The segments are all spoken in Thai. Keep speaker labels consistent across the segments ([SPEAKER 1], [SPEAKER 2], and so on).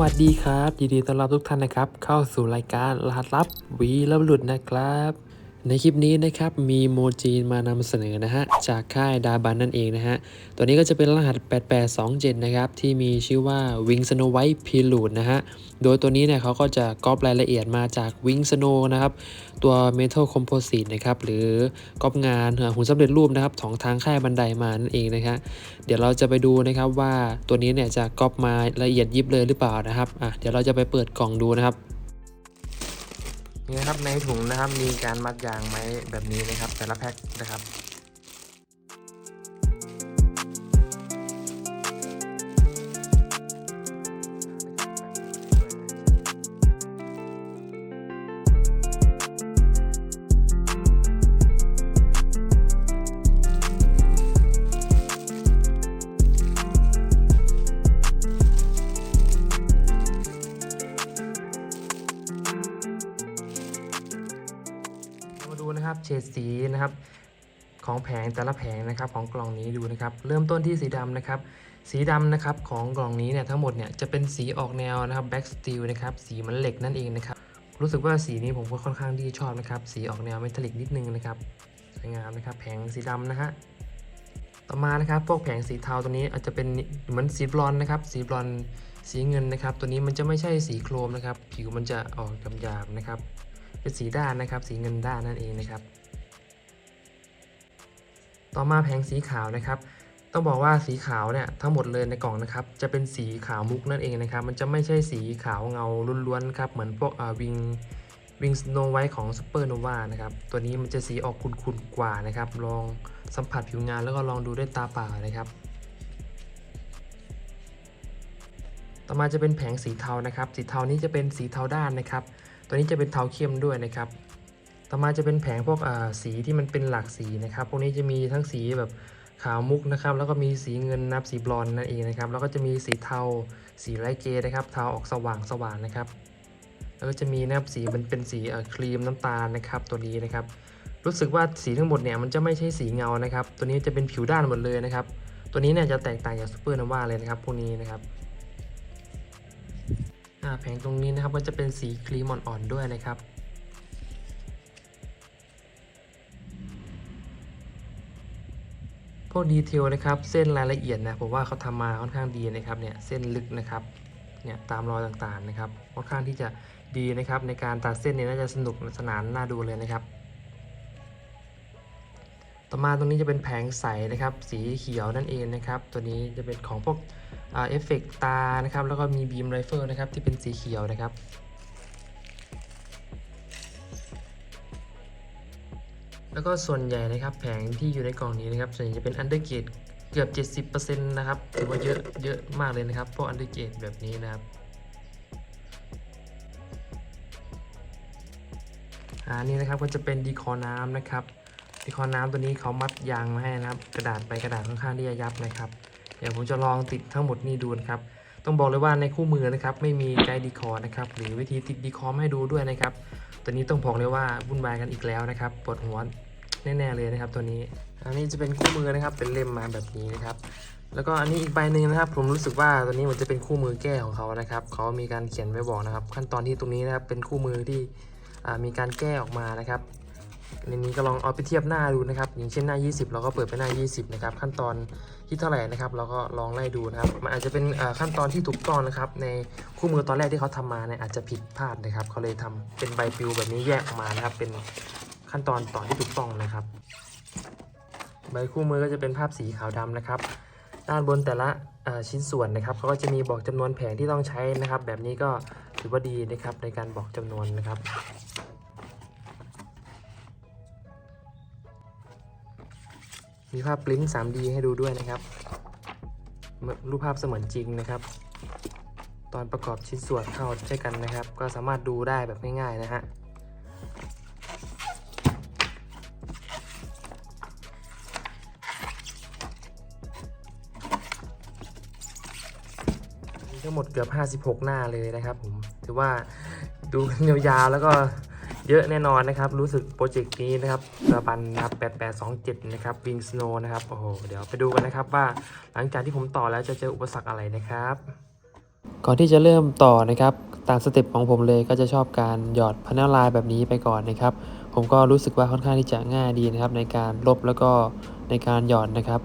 [SPEAKER 1] วัสดีครับยินดีต้อนรับทุกท่านนะครับ เข้าสู่รายการรหัสลับวีและบุรุษนะครับ ในคลิปนี้นะครับมีโมจีนมานำเสนอนะฮะจากค่ายดาบันนั่นเองนะฮะตัวนี้ก็จะเป็นรหัส 8827 นะครับ ที่มีชื่อว่า Wing Snow White p i l o t นะฮะโดยตัวนี้เนี่ยเขาก็จะก๊อปรายละเอียดมาจาก Wing Snow นะครับ ตัว Metal Composite นะครับหรือกอบงานหุ่นสำเร็จรูปนะครับของทางค่ายบันไดมานั่นเองนะครับเดี๋ยวเราจะไปดูนะครับว่าตัวนี้เนี่ยจะก๊อปมาละเอียดยิบเลยหรือเปล่านะครับอะเดี๋ยวเราจะไปเปิดกล่องดูนะครับนี่นะครับในถุงนะครับมีการมัดยางไม้แบบนี้นะครับ แต่ละแพ็คนะครับ ดูนะครับเฉดสีนะครับของแผงแต่ละแผงนะครับของกล่องนี้ดูนะครับเริ่มต้นที่สีดำนะครับสีดำนะครับของกล่องนี้เนี่ยทั้งหมดเนี่ยจะเป็นสีออกแนวนะครับแบ็กสตีลนะครับสีมันเหล็กนั่นเองนะครับรู้สึกว่าสีนี้ผมก็ค่อนข้างที่ชอบนะครับสีออกแนวเมทัลลิกนิดนึงนะครับสวยงามนะครับแผงสีดำนะฮะต่อมานะครับพวกแผงสีเทาตัวนี้อาจจะเป็นเหมือนสีบลอนนะครับสีบลอนสีเงินนะครับ ตัวนี้มันจะไม่ใช่สีโครมนะครับ ผิวมันจะออกหยาบๆนะครับ เป็นสีด้านนะครับ สีเงินด้านนั่นเองนะครับ ต่อมาแผงสีขาวนะครับ ต้องบอกว่าสีขาวเนี่ยทั้งหมดเลยในกล่องนะครับ จะเป็นสีขาวมุกนั่นเองนะครับ มันจะไม่ใช่สีขาวเงาล้วนๆครับ เหมือนพวกวิงวิงสโนไวท์ของซูเปอร์โนวานะครับ ตัวนี้มันจะสีออกขุ่นๆกว่านะครับ ลองสัมผัสผิวงานแล้วก็ลองดูด้วยตาเปล่านะครับ ต่อมาจะเป็นแผงสีเทานะครับ สีเทานี้จะเป็นสีเทาด้านนะครับ ตัวนี้จะเป็นเทาเข้มด้วยนะครับ ต่อมาจะเป็นแผงพวกสีที่มันเป็นหลากสีนะครับ พวกนี้จะมีทั้งสีแบบขาวมุกนะครับ แล้วก็มีสีเงินนับสีบลอนนั่นเองนะครับ แล้วก็จะมีสีเทา สีไลเกย์นะครับ เทาออกสว่างสว่างนะครับ แล้วก็จะมีนะครับสีมันเป็นสีครีมน้ำตาลนะครับ ตัวนี้นะครับ รู้สึกว่าสีทั้งหมดเนี่ยมันจะไม่ใช่สีเงานะครับ ตัวนี้จะเป็นผิวด้านหมดเลยนะครับ ตัวนี้เนี่ยจะแตกต่างจากซูเปอร์โนวาเลยนะครับ พวกนี้นะครับ แผงตรงนี้นะครับก็จะเป็นสีครีมอ่อนๆด้วยนะครับพวกดีเทลนะครับเส้นรายละเอียดนะผมว่าเขาทำมาค่อนข้างดีนะครับเนี่ยเส้นลึกนะครับเนี่ยตามรอยต่างๆนะครับค่อนข้างที่จะดีนะครับ ในการตัดเส้นเนี่ยน่าจะสนุกสนานน่าดูเลยนะครับ ต่อมาตรงนี้จะเป็นแผงใสนะครับ สีเขียวนั่นเองนะครับ ตัวนี้จะเป็นของพวก เอฟเฟกตานะครับแล้วก็มีบีมไรเฟิลนะครับที่เป็นสีเขียวนะครับแล้วก็ส่วนใหญ่นะครับแผงที่อยู่ในกล่องนี้นะครับส่วนใหญ่จะเป็นอันเดอร์เกตเกือบ 70%นะครับถือว่าเยอะเยอะมากเลยนะครับพวกอันเดอร์เกตแบบนี้นะครับอ่านี่นะครับก็จะเป็นดีคอน้ำนะครับดีคอน้ำตัวนี้เขามัดยางมาให้นะครับ กระดาษไปกระดาษค่อนข้างที่จะยับนะครับ ดี๋ยวผมจะลองติดทั้งหมดนี่ดูนะครับ ต้องบอกเลยว่าในคู่มือนะครับ ไม่มีไกด์ดีคอร์นะครับ หรือวิธีติดดีคอร์ให้ดูด้วยนะครับ ตัวนี้ต้องบอกเลยว่าวุ่นวายกันอีกแล้วนะครับปวดหัวแน่ๆเลยนะครับ ตัวนี้ อันนี้จะเป็นคู่มือนะครับ เป็นเล่มมาแบบนี้นะครับ แล้วก็อันนี้อีกใบหนึ่งนะครับ ผมรู้สึกว่าตัวนี้มันจะเป็นคู่มือแก้ของเขานะครับ เขามีการเขียนไว้บอกนะครับ ขั้นตอนที่ตรงนี้นะครับ เป็นคู่มือที่มีการแก้ออกมานะครับ ในนี้ก็ลองเอาไปเทียบหน้าดูนะครับ อย่างเช่นหน้า 20 เราก็เปิดไปหน้า 20 นะครับ ขั้นตอนที่เท่าไหร่นะครับ เราก็ลองไล่ดูนะครับ มันอาจจะเป็นขั้นตอนที่ถูกต้องนะครับ ในคู่มือตอนแรกที่เขาทำมาเนี่ยอาจจะผิดพลาดนะครับ เขาเลยทำเป็นใบปลิวแบบนี้แยกออกมานะครับ เป็นขั้นตอนต่อนที่ถูกต้องนะครับ ใบคู่มือก็จะเป็นภาพสีขาวดำนะครับ ด้านบนแต่ละชิ้นส่วนนะครับเขาก็จะมีบอกจำนวนแผงที่ต้องใช้นะครับ แบบนี้ก็ถือว่าดีนะครับในการบอกจำนวนนะครับ มีภาพปริ้น 3D ให้ดูด้วยนะครับ รูปภาพเสมือนจริงนะครับ ตอนประกอบชิ้นส่วนเข้าใช้กันนะครับ ก็สามารถดูได้แบบง่ายๆนะฮะมีทั้งหมดเกือบ 56 หน้าเลยนะครับผม ถือว่าดูกันยาวๆแล้วก็ เยอะแน่นอนนะครับ รู้สึกโปรเจกต์นี้นะครับระบันนะครับ8827 นะครับ Wing Snow นะครับ โอ้โห เดี๋ยวไปดูกันนะครับว่าหลังจากที่ผมต่อแล้วจะเจออุปสรรคอะไรนะครับ ก่อนที่จะเริ่มต่อนะครับ ตามสเต็ปของผมเลยก็จะชอบการหยอดพนัลไลน์แบบนี้ไปก่อนนะครับ ผมก็รู้สึกว่าค่อนข้างที่จะง่ายดีนะครับ ในการลบแล้วก็ในการหยอดนะครับ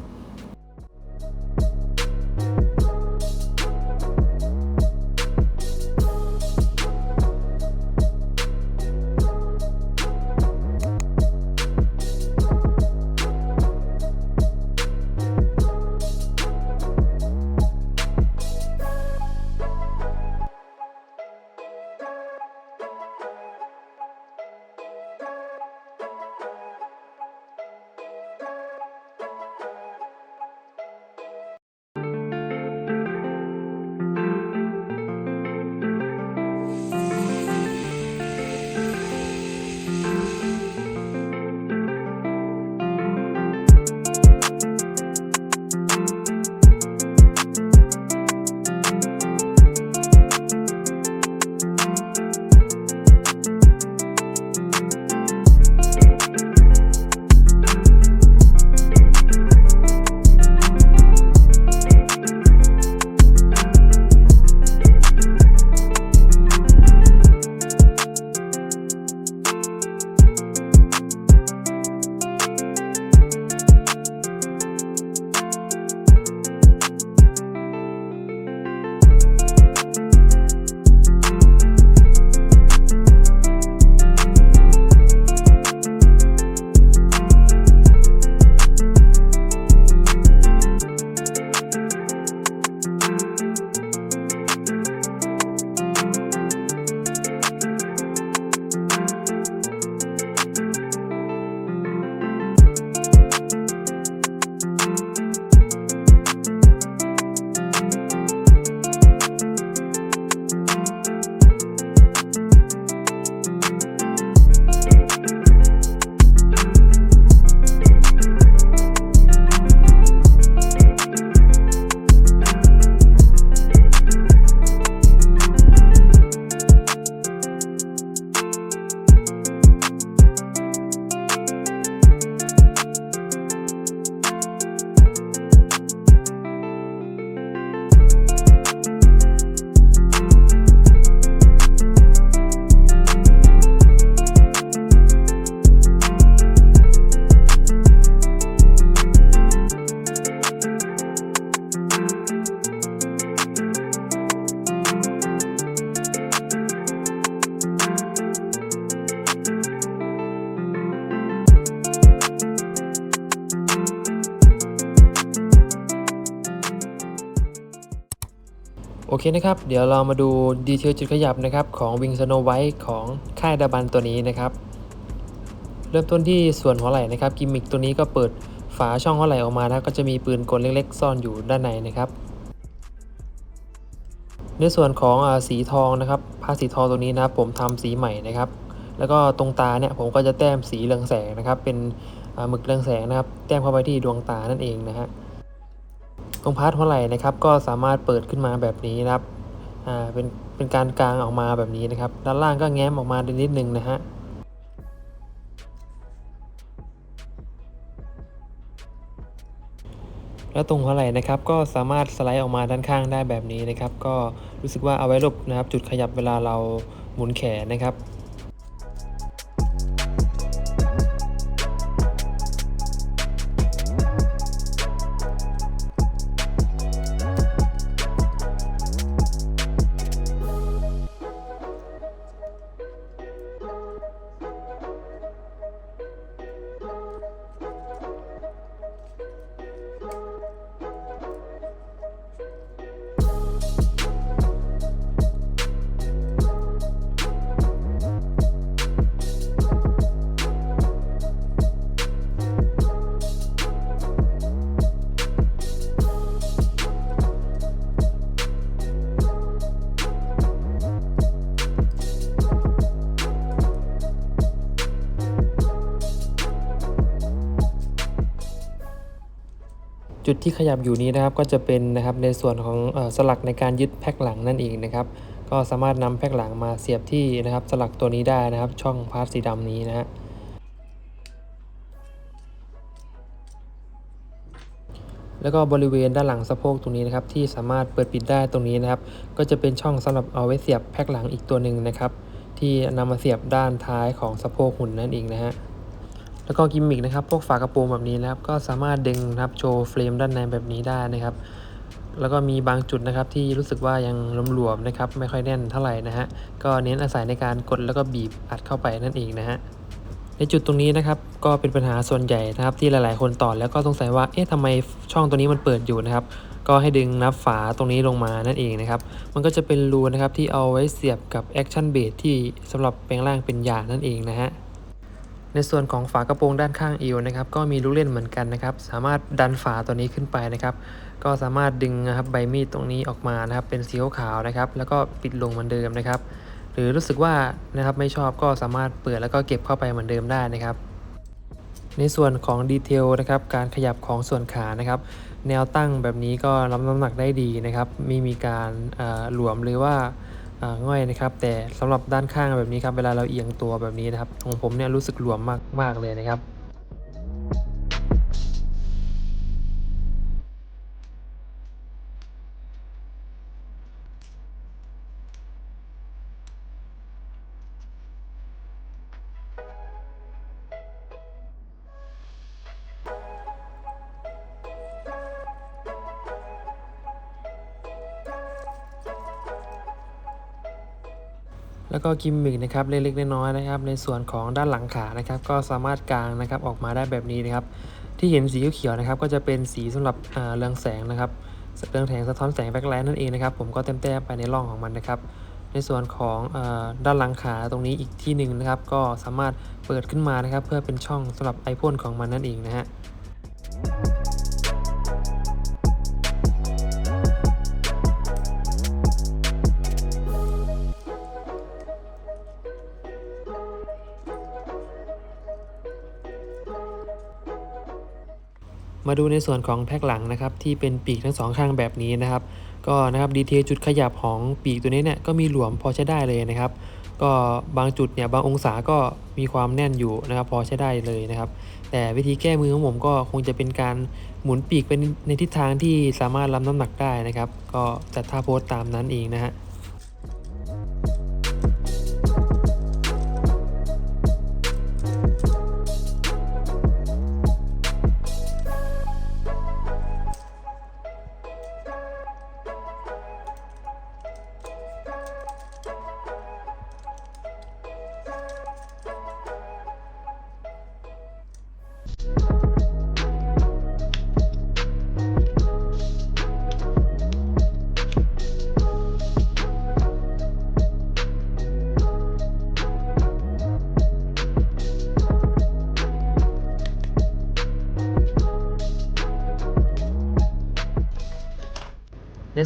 [SPEAKER 1] เคนะครับ เดี๋ยวเรามาดูดีเทลจุดขยับนะครับของ Wing Snow White ของค่ายดาบันตัวนี้นะครับ เริ่มต้นที่ส่วนหัวไหล่นะครับ กิมมิคตัวนี้ก็เปิดฝาช่องหัวไหล่ออกมานะก็จะมีปืนกลเล็กๆ ซ่อนอยู่ด้านในนะครับ ในส่วนของอสีทองนะครับผ้าสีทองตัวนี้นะครับผมทำสีใหม่นะครับ แล้วก็ตรงตาเนี่ยผมก็จะแต้มสีเรืองแสงนะครับ เป็นหมึกเรืองแสงนะครับ แต้มเข้าไปที่ดวงตานั่นเองนะฮะ รงพาร์ทหัวไหล่นะครับ ก็สามารถเปิดขึ้นมาแบบนี้นะครับอ่าเป็นเป็นการกางออกมาแบบนี้นะครับ ด้านล่างก็แง้มออกมานิดนึงนะฮะแล้วตรงหัวไหล่นะครับก็สามารถสไลด์ออกมาด้านข้างได้แบบนี้นะครับ ก็รู้สึกว่าเอาไว้หลบนะครับ จุดขยับเวลาเราหมุนแขนนะครับ จุดที่ขยับอยู่นี้นะครับก็จะเป็นนะครับในส่วนของอสลักในการยึดแพ็คหลังนั่นเองนะครับ ก็สามารถนำแพ็คหลังมาเสียบที่นะครับ สลักตัวนี้ได้นะครับ ช่องพาร์ทสีดำนี้นะฮะแล้วก็บริเวณด้านหลังสะโพกตรงนี้นะครับ ที่สามารถเปิดปิดได้ตรงนี้นะครับ ก็จะเป็นช่องสำหรับเอาไว้เสียบแพ็คหลังอีกตัวหนึ่งนะครับ ที่นำมาเสียบด้านท้ายของสะโพกหุ่นนั่นเองนะฮะ แล้วก็กิมมิกนะครับ พวกฝากระโปรงแบบนี้นะครับ ก็สามารถดึงนะครับโชว์เฟรมด้านในแบบนี้ได้นะครับ แล้วก็มีบางจุดนะครับที่รู้สึกว่ายังหลวมๆนะครับ ไม่ค่อยแน่นเท่าไหร่นะฮะ ก็เน้นอาศัยในการกดแล้วก็บีบอัดเข้าไปนั่นเองนะฮะในจุดตรงนี้นะครับก็เป็นปัญหาส่วนใหญ่นะครับที่หลายๆ คนต่อแล้วก็สงสัยว่าเอ๊ะทำไมช่องตัวนี้มันเปิดอยู่นะครับ ก็ให้ดึงนับฝาตรงนี้ลงมานั่นเองนะครับ มันก็จะเป็นรูนะครับที่เอาไว้เสียบกับ Action b a s ที่สำหรับแปลงร่างเป็นยานั่นเองนะฮะ ในส่วนของฝากระโปรงด้านข้างเอวนะครับก็มีลูกเล่นเหมือนกันนะครับ สามารถดันฝาตัวนี้ขึ้นไปนะครับ ก็สามารถดึงนะครับใบมีดตรงนี้ออกมานะครับ เป็นสีขาวนะครับ แล้วก็ปิดลงเหมือนเดิมนะครับ หรือรู้สึกว่านะครับไม่ชอบก็สามารถเปิดแล้วก็เก็บเข้าไปเหมือนเดิมได้นะครับในส่วนของดีเทลนะครับการขยับของส่วนขานะครับ แนวตั้งแบบนี้ก็รับน้ำหนักได้ดีนะครับ ไม่มีการหลวมหรือว่า ง่อยนะครับ แต่สำหรับด้านข้างแบบนี้ครับเวลาเราเอียงตัวแบบนี้นะครับของผมเนี่ยรู้สึกหลวมมากมากเลยนะครับ แล้วก็กิมมิกนะครับเล็กๆน้อยๆนะครับ ในส่วนของด้านหลังขานะครับ ก็สามารถกางนะครับออกมาได้แบบนี้นะครับ ที่เห็นสีเขียวๆนะครับ ก็จะเป็นสีสำหรับเรืองแสงนะครับเรืองแสงสะท้อนแสงแบ็คไลท์นั่นเองนะครับ ผมก็แต้มๆไปในร่องของมันนะครับในส่วนของอด้านหลังขาตรงนี้อีกที่หนึ่งนะครับ ก็สามารถเปิดขึ้นมานะครับ เพื่อเป็นช่องสำหรับไอพ่นของมันนั่นเองนะฮะ มาดูในส่วนของแพ็คหลังนะครับที่เป็นปีกทั้งสองข้างแบบนี้นะครับ ก็นะครับดีเทลจุดขยับของปีกตัวนี้เนี่ยก็มีหลวมพอใช้ได้เลยนะครับ ก็บางจุดเนี่ยบางองศาก็มีความแน่นอยู่นะครับ พอใช้ได้เลยนะครับ แต่วิธีแก้มือของผมก็คงจะเป็นการหมุนปีกเป็นในทิศทางที่สามารถรับน้ำหนักได้นะครับ ก็จัดท่าโพสตามนั้นเองนะฮะ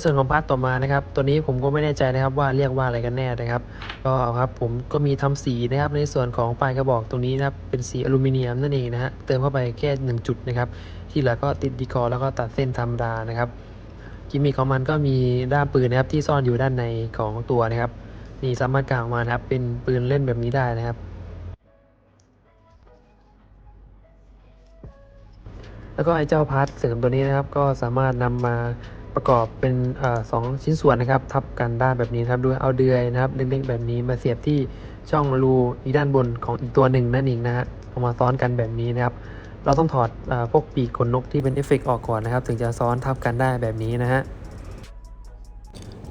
[SPEAKER 1] ส่วนของพาร์ทต่อมานะครับ ตัวนี้ผมก็ไม่แน่ใจนะครับว่าเรียกว่าอะไรกันแน่นะครับ ก็ครับผมก็มีทำสีนะครับ ในส่วนของปลายกระบอกตรงนี้นะครับ เป็นสีอลูมิเนียมนั่นเองนะฮะ เติมเข้าไปแค่ 1 จุดนะครับ ที่เหลือก็ติดดีคอแล้วก็ตัดเส้นธรรมดานะครับ กิมมิคของมันก็มีด้ามปืนนะครับที่ซ่อนอยู่ด้านในของตัวนะครับ นี่สามารถกางมานะครับ เป็นปืนเล่นแบบนี้ได้นะครับแล้วก็ไอ้เจ้าพาร์ทเสริมตัวนี้นะครับ ก็สามารถนำมา ประกอบเป็นอสองชิ้นส่วนนะครับทับกันด้านแบบนี้ครับโดยเอาเดือยนะครับเล็กๆแบบนี้มาเสียบที่ช่องรูอีด้านบนของอีกตัวหนึ่งนั่นเองนะฮะเอามาซ้อนกันแบบนี้นะครับ เราต้องถอดอพวกปีกขนนกที่เป็นเอฟเฟกต์ออกก่อนนะครับ ถึงจะซ้อนทับกันได้แบบนี้นะฮะ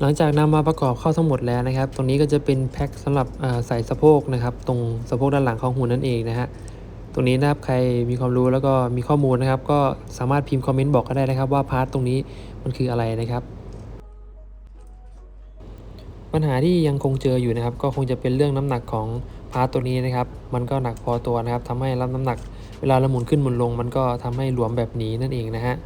[SPEAKER 1] หลังจากนำมาประกอบเข้าทั้งหมดแล้วนะครับ ตรงนี้ก็จะเป็นแพ็คสำหรับใส่สะโพกนะครับ ตรงสะโพกด้านหลังของหุ่นนั่นเองนะฮะ รงนี้นะครับใครมีความรู้แล้วก็มีข้อมูลนะครับ ก็สามารถพิมพ์คอมเมนต์บอกก็ได้นะครับ ว่าพาร์ทตรงนี้มันคืออะไรนะครับ ปัญหาที่ยังคงเจออยู่นะครับ ก็คงจะเป็นเรื่องน้ำหนักของพาร์ทตัวนี้นะครับ มันก็หนักพอตัวนะครับทำให้รับน้ำหนัก เวลาเราหมุนขึ้นหมุนลง มันก็ทำให้หลวมแบบนี้นั่นเองนะฮะ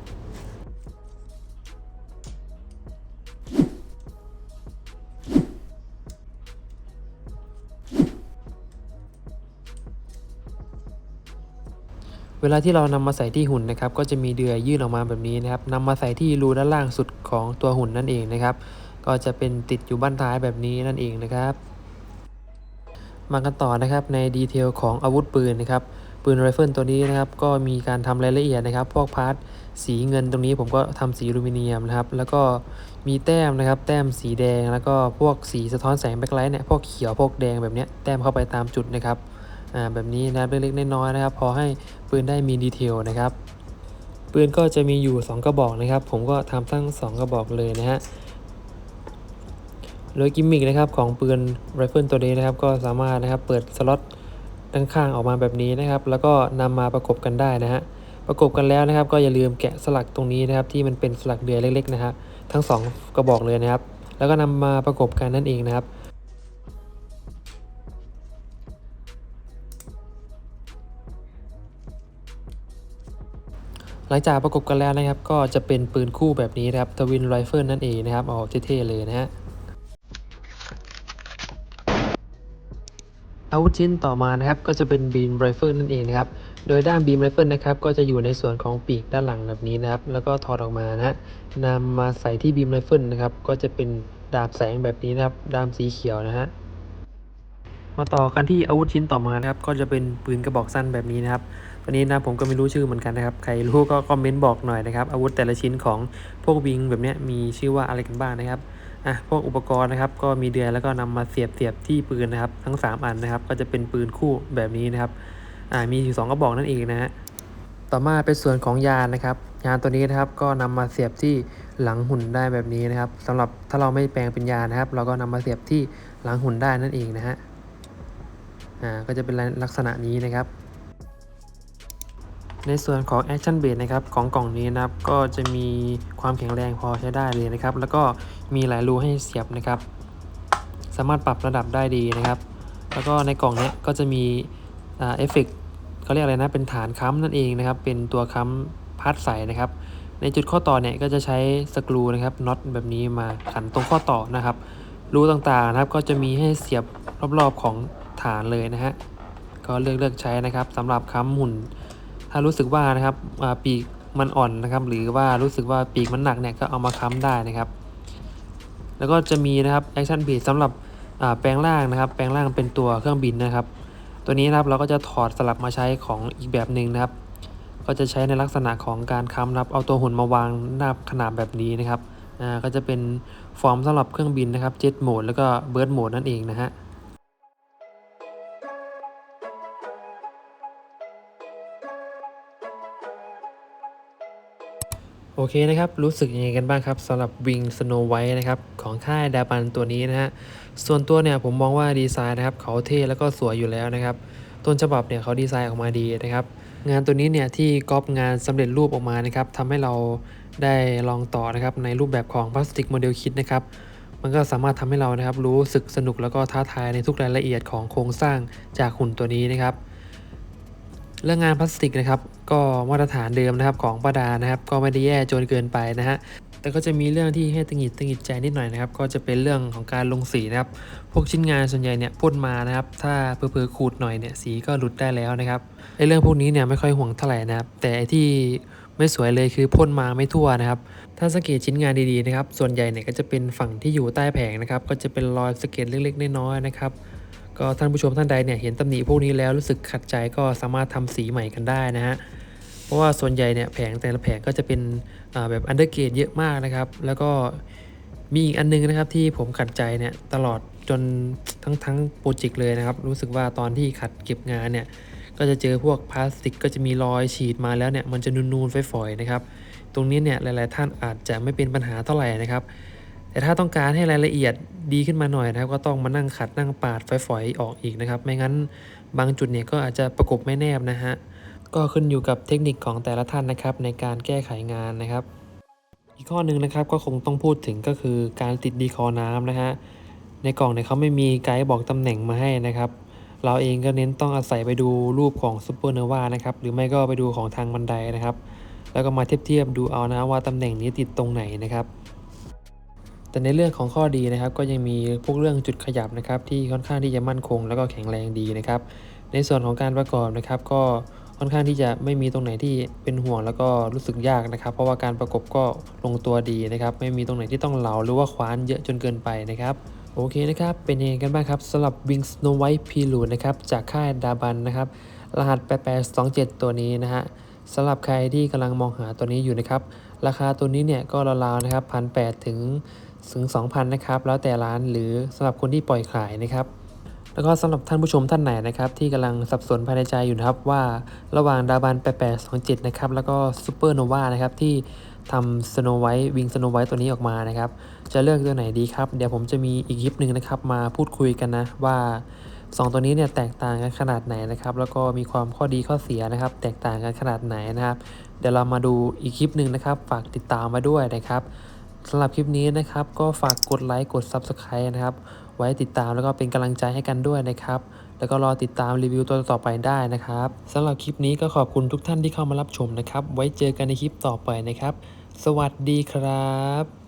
[SPEAKER 1] เวลาที่เรานำมาใส่ที่หุ่นนะครับก็จะมีเดือยยื่นออกมาแบบนี้นะครับนำมาใส่ที่รูด้านล่างสุดของตัวหุ่นนั่นเองนะครับก็จะเป็นติดอยู่บ้านท้ายแบบนี้นั่นเองนะครับ มากันต่อนะครับในดีเทลของอาวุธปืนนะครับปืนไรเฟิลตัวนี้นะครับก็มีการทำรายละเอียดนะครับ พวกพาร์ทสีเงินตรงนี้ผมก็ทำสีอลูมิเนียมนะครับแล้วก็มีแต้มนะครับ แต้มสีแดงแล้วก็พวกสีสะท้อนแสงแบ็คไลท์เนี่ยพวกเขียวพวกแดงแบบเนี้ยแต้มเข้าไปตามจุดนะครับ อ่าแบบนี้นะครับเล็กๆน้อยๆนะครับ พอให้ปืนได้มีดีเทลนะครับปืนก็จะมีอยู่ 2 กระบอกนะครับ ผมก็ทำทั้ง 2 กระบอกเลยนะฮะโดยกิมมิกนะครับของปืนไรเฟิลตัวนี้นะครับ ก็สามารถนะครับเปิดสล็อตด้านข้างออกมาแบบนี้นะครับ แล้วก็นำมาประกบกันได้นะฮะประกบกันแล้วนะครับ ก็อย่าลืมแกะสลักตรงนี้นะครับ ที่มันเป็นสลักเดือยเล็กๆนะฮะทั้ง 2 กระบอกเลยนะครับ แล้วก็นำมาประกบกันนั่นเองนะครับ หลังจากประกบกันแล้วนะครับ ก็จะเป็นปืนคู่แบบนี้นะครับทวินไรเฟิลนั่นเองนะครับออกเท่ๆเลยนะฮะอาวุธชิ้นต่อมานะครับก็จะเป็นบีมไรเฟิลนั่นเองนะครับ โดยด้านบีมไรเฟิลนะครับก็จะอยู่ในส่วนของปีกด้านหลังแบบนี้นะครับ แล้วก็ถอดออกมานะฮะนำมาใส่ที่บีมไรเฟิลนะครับ ก็จะเป็นดาบแสงแบบนี้นะครับดาบสีเขียวนะฮะมาต่อกันที่อาวุธชิ้นต่อมานะครับ ก็จะเป็นปืนกระบอกสั้นแบบนี้นะครับ ตัวนี้นะผมก็ไม่รู้ชื่อเหมือนกันนะครับใครรู้ก็คอมเมนต์บอกหน่อยนะครับอาวุธแต่ละชิ้นของพวกวิงแบบนี้มีชื่อว่าอะไรกันบ้างนะครับอะพวกอุปกรณ์นะครับก็มีเดือยแล้วก็นำมาเสียบเสียบที่ปืนนะครับทั้ง 3 อันนะครับ ก็จะเป็นปืนคู่แบบนี้นะครับอ่ามีอยู่2กระบอกนั่นเองนะฮะต่อมาเป็นส่วนของยานนะครับยานตัวนี้นะครับก็นำมาเสียบที่หลังหุ่นได้แบบนี้นะครับสำหรับถ้าเราไม่แปลงเป็นยานนะครับ เราก็นำมาเสียบที่หลังหุ่นได้นั่นเองนะฮะอ่าก็จะเป็นลักษณะนี้นะครับ ในส่วนของ Action Base นะครับของกล่องนี้นะครับก็จะมีความแข็งแรงพอใช้ได้เลยนะครับ แล้วก็มีหลายรูให้เสียบนะครับ สามารถปรับระดับได้ดีนะครับ แล้วก็ในกล่องนี้ก็จะมีเอฟเฟกเขาเรียกอะไรนะเป็นฐานค้ำนั่นเองนะครับ เป็นตัวค้ำพัดใสนะครับ ในจุดข้อต่อเนี่ยก็จะใช้สกรูนะครับน็อตแบบนี้มาขันตรงข้อต่อนะครับรูต่างๆนะครับก็จะมีให้เสียบรอบๆของฐานเลยนะฮะก็เลือกเลือกใช้นะครับสำหรับค้ำหุ่น ถ้ารู้สึกว่านะครับปีกมันอ่อนนะครับ หรือว่ารู้สึกว่าปีกมันหนักเนี่ยก็เอามาค้ำได้นะครับ แล้วก็จะมีนะครับแอคชั่นบีดสำหรับแปลงร่างนะครับ แปลงร่างเป็นตัวเครื่องบินนะครับ ตัวนี้นะครับเราก็จะถอดสลับมาใช้ของอีกแบบหนึ่งนะครับ ก็จะใช้ในลักษณะของการค้ำรับเอาตัวหุ่นมาวางหน้าขนาดแบบนี้นะครับก็จะเป็นฟอร์มสำหรับเครื่องบินนะครับเจ็ตโหมดแล้วก็เบิร์ดโหมดนั่นเองนะฮะ โอเคนะครับ รู้สึกยังไงกันบ้างครับสำหรับ Wing Snow White นะครับของค่ายดาบันตัวนี้นะฮะ ส่วนตัวเนี่ยผมมองว่าดีไซน์นะครับเขาเท่แล้วก็สวยอยู่แล้วนะครับ ต้นฉบับเนี่ยเขาดีไซน์ออกมาดีนะครับ งานตัวนี้เนี่ยที่ก๊อปงานสำเร็จรูปออกมานะครับทำให้เราได้ลองต่อนะครับในรูปแบบของพลาสติกโมเดลคิดนะครับ มันก็สามารถทำให้เรานะครับรู้สึกสนุกแล้วก็ท้าทายในทุกรายละเอียดของโครงสร้างจากหุ่นตัวนี้นะครับ เรื่องงานพลาสติกนะครับ ก็มาตรฐานเดิมนะครับของป้าดานะครับ ก็ไม่ได้แย่จนเกินไปนะฮะแต่ก็จะมีเรื่องที่ให้ตังหิดตังหิดใจนิดหน่อยนะครับ ก็จะเป็นเรื่องของการลงสีนะครับ พวกชิ้นงานส่วนใหญ่เนี่ยพ่นมานะครับ ถ้าเพอๆขูดหน่อยเนี่ยสีก็หลุดได้แล้วนะครับไอ้เรื่องพวกนี้เนี่ยไม่ค่อยห่วงเท่าไหร่นะครับ แต่ไอที่ไม่สวยเลยคือพ่นมาไม่ทั่วนะครับ ถ้าสังเกตชิ้นงานดีๆนะครับ ส่วนใหญ่เนี่ยก็จะเป็นฝั่งที่อยู่ใต้แผงนะครับ ก็จะเป็นรอยสะเก็ดเล็กๆน้อยๆนะครับ ก็ท่านผู้ชมท่านใดเนี่ยเห็นตำหนิพวกนี้แล้วรู้สึกขัดใจก็สามารถทำสีใหม่กันได้นะฮะเพราะว่าส่วนใหญ่เนี่ยแผงแต่ละแผงก็จะเป็นแบบอันเดอร์เกรดเยอะมากนะครับ แล้วก็มีอีกอันนึงนะครับที่ผมขัดใจเนี่ยตลอดจนทั้งทั้งโปรเจกต์เลยนะครับ รู้สึกว่าตอนที่ขัดเก็บงานเนี่ยก็จะเจอพวกพลาสติกก็จะมีรอยฉีดมาแล้วเนี่ยมันจะนูนๆฝอยๆนะครับ ตรงนี้เนี่ยหลาย ๆ ท่านอาจจะไม่เป็นปัญหาเท่าไหร่นะครับ แต่ถ้าต้องการให้รายละเอียดดีขึ้นมาหน่อยนะครับ ก็ต้องมานั่งขัดนั่งปาดฝอยๆออกอีกนะครับ ไม่งั้นบางจุดเนี่ยก็อาจจะประกบไม่แนบนะฮะก็ขึ้นอยู่กับเทคนิคของแต่ละท่านนะครับ ในการแก้ไขงานนะครับ อีกข้อหนึ่งนะครับก็คงต้องพูดถึงก็คือการติดดีคอน้ำนะฮะในกล่องเนี่ยเขาไม่มีไกด์บอกตำแหน่งมาให้นะครับ เราเองก็เน้นต้องอาศัยไปดูรูปของซูเปอร์เนวานะครับหรือไม่ก็ไปดูของทางบันไดนะครับ แล้วก็มาเทียบเทียบดูเอานะว่าตำแหน่งนี้ติดตรงไหนนะครับ แต่ในเรื่องของข้อดีนะครับ ก็ยังมีพวกเรื่องจุดขยับนะครับ ที่ค่อนข้างที่จะมั่นคง แล้วก็แข็งแรงดีนะครับ ในส่วนของการประกอบนะครับ ก็ค่อนข้างที่จะไม่มีตรงไหนที่เป็นห่วงแล้วก็รู้สึกยากนะครับ เพราะว่าการประกบก็ลงตัวดีนะครับ ไม่มีตรงไหนที่ต้องเหลาหรือว่าคว้านเยอะจนเกินไปนะครับโอเคนะครับ เป็นยังไงกันบ้างครับสำหรับ Wing Snow White p r e l u นะครับ จากค่ายดาบันนะครับ รหัส 8827 ตัวนี้นะฮะสำหรับใครที่กำลังมองหาตัวนี้อยู่นะครับ ราคาตัวนี้เนี่ยก็ราวๆนะครับพันแถึง ถึง2,000นะครับแล้วแต่ร้านหรือสำหรับคนที่ปล่อยขายนะครับแล้วก็สำหรับท่านผู้ชมท่านไหนนะครับที่กำลังสับสนภายในใจอยู่นะครับว่าระหว่างดาบัน8827นะครับแล้วก็ซูเปอร์โนวานะครับที่ทำสโนไวท์วิงสโนไวท์ตัวนี้ออกมานะครับ จะเลือกตัวไหนดีครับ เดี๋ยวผมจะมีอีกคลิปหนึ่งนะครับ มาพูดคุยกันนะว่า 2 ตัวนี้เนี่ยแตกต่างกันขนาดไหนนะครับ แล้วก็มีความข้อดีข้อเสียนะครับ แตกต่างกันขนาดไหนนะครับ เดี๋ยวเรามาดูอีกคลิปหนึ่งนะครับ ฝากติดตามมาด้วยนะครับ สำหรับคลิปนี้นะครับ ก็ฝากกดไลค์กด Subscribe นะครับ ไว้ติดตามแล้วก็เป็นกำลังใจให้กันด้วยนะครับ แล้วก็รอติดตามรีวิวตัวต่อไปได้นะครับสำหรับคลิปนี้ก็ขอบคุณทุกท่านที่เข้ามารับชมนะครับ ไว้เจอกันในคลิปต่อไปนะครับ สวัสดีครับ